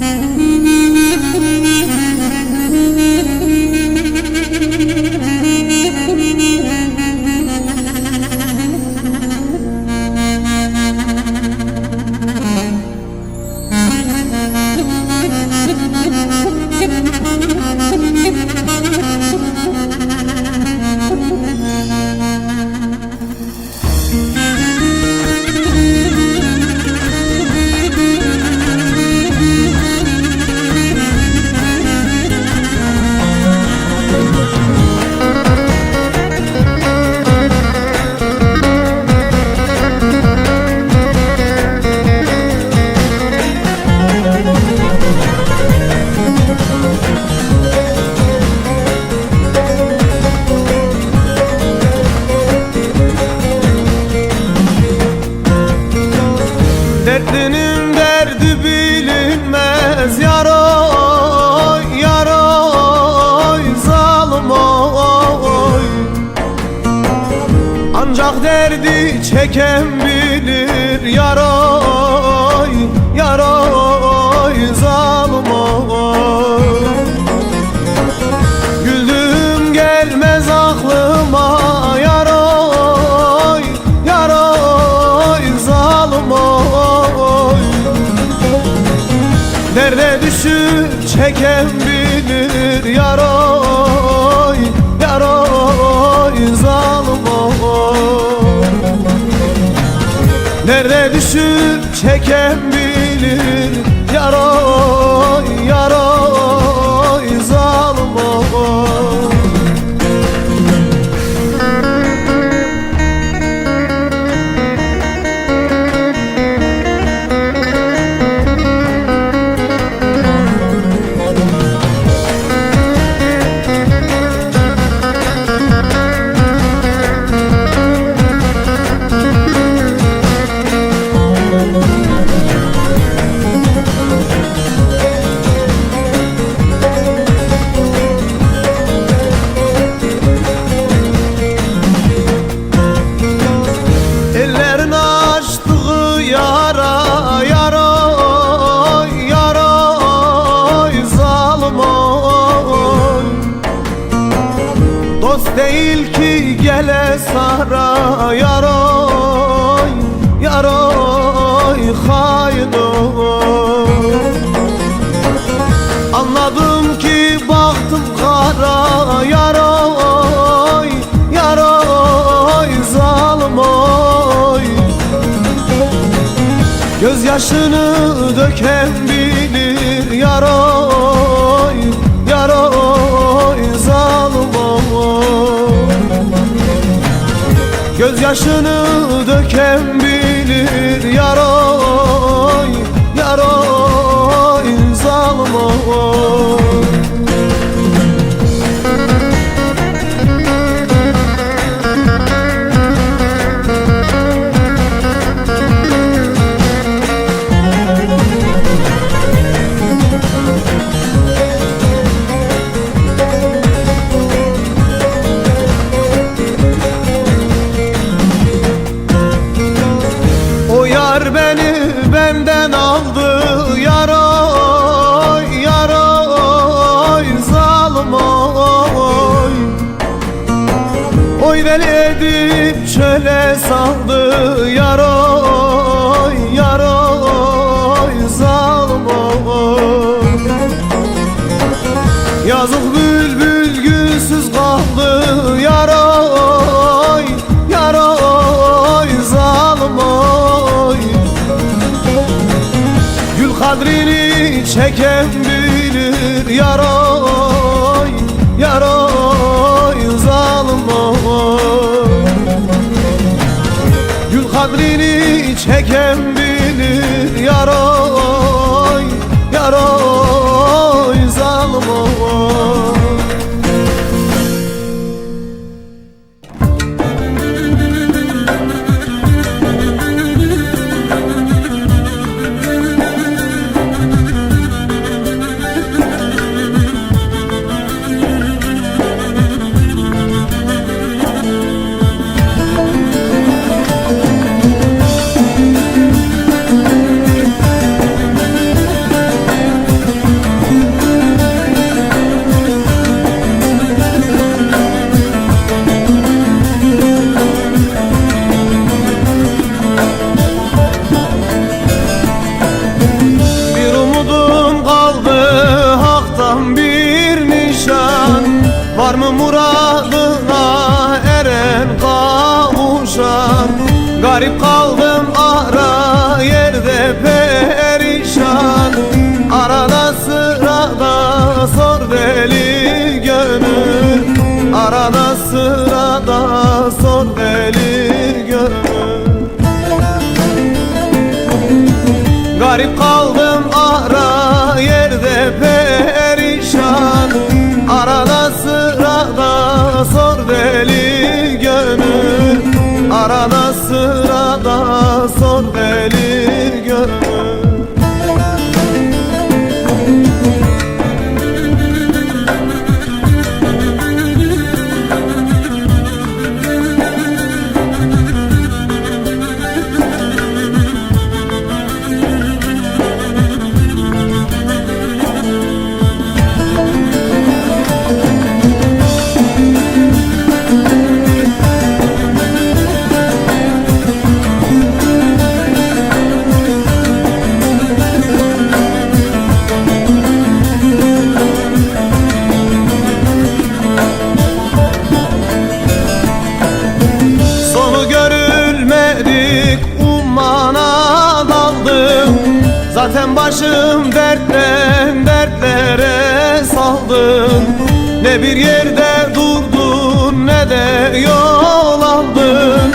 Mm-hmm. Çeken bilir yaroy yaroy zalim oy. Güldüğüm gelmez aklıma yaroy yaroy zalim oy. Nerede düşüp çeken çeken bilir değil ki gele sara yaroy yaroy hain oy Anladım ki baktım kara yaroy yaroy zalim oy. Gözyaşını döken bilir yaroy Gözyaşını döken bilir yaroy yaroy zalim Beni edip çöle saldı yaroy yaroy zalim oy Yazık bülbül gülsüz kaldı yaroy yaroy zalim oy Gül kadrini çeken bilir yaroy yaroy kadrini çeken bilir yaroy yaroy Garip kaldım ara yerde perişan Arada sırada sor deli gönül. Arada sırada sor deli gönül. Garip kaldım ara yerde perişan Arada sırada sor deli gönül. Arada sırada sor deli Zaten başım dertten dertlere saldım. Ne bir yerde durdun ne de yol aldın.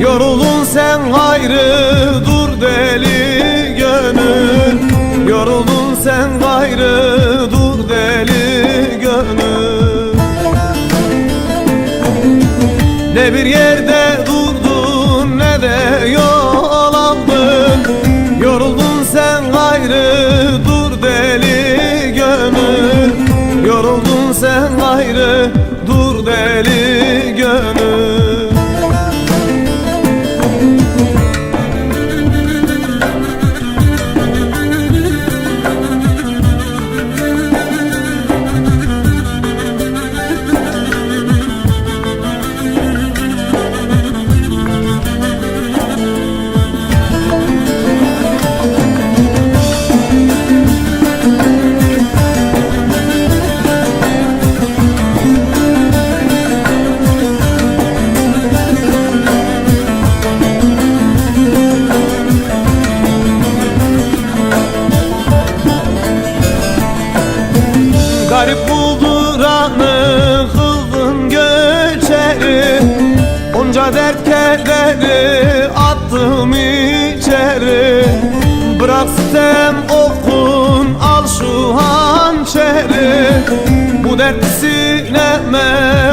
Yoruldun sen gayrı dur deli gönül. Yoruldun sen gayrı dur deli gönül. Ne bir yerde sen gayrı dur deli gönül Garip bulduranı kıldın göçeri. Onca dert kederi attım içeri. Bırak sitem okun al şu hançeri. Bu dert sineme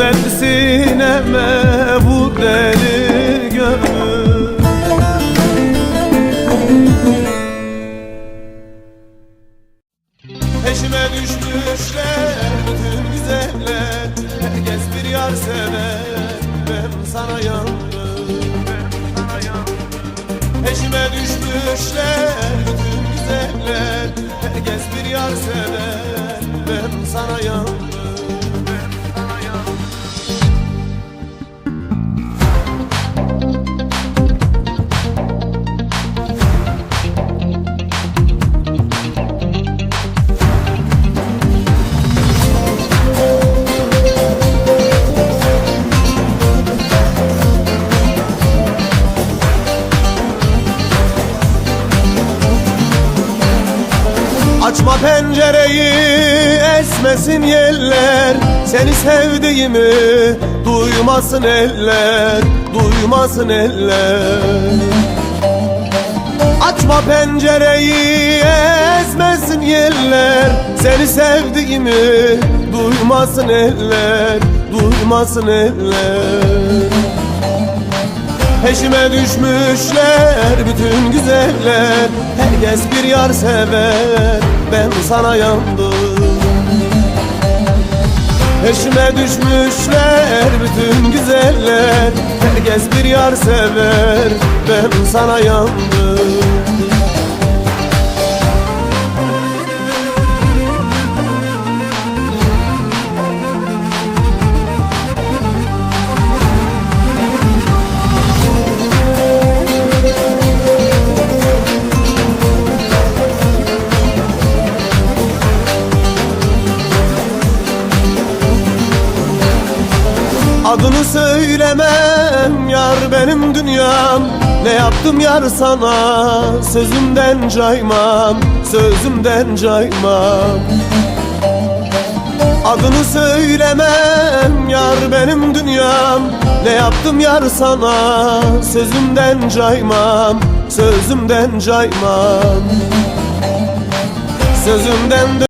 Derdi sineme vur deli Peşime düşmüşler bütün güzeller. Herkes bir yar sever Ben sana yandım. Peşime düşmüşler bütün güzeller. Herkes bir yar sever Ben sana yandım esmesin yeller Seni sevdiğimi duymasın eller Duymasın eller. Açma pencereyi esmesin yeller Seni sevdiğimi duymasın eller Duymasın eller. Peşime düşmüşler bütün güzeller Herkes bir yar sever Ben sana yandım Peşime düşmüşler bütün güzeller. Herkes bir yar sever. Ben sana yandım söylemem Yar benim dünyam. Ne yaptım yar sana? Sözümden caymam Sözümden caymam. Adını söylemem Yar benim dünyam. Ne yaptım yar sana? Sözümden caymam Sözümden caymam. Sözümden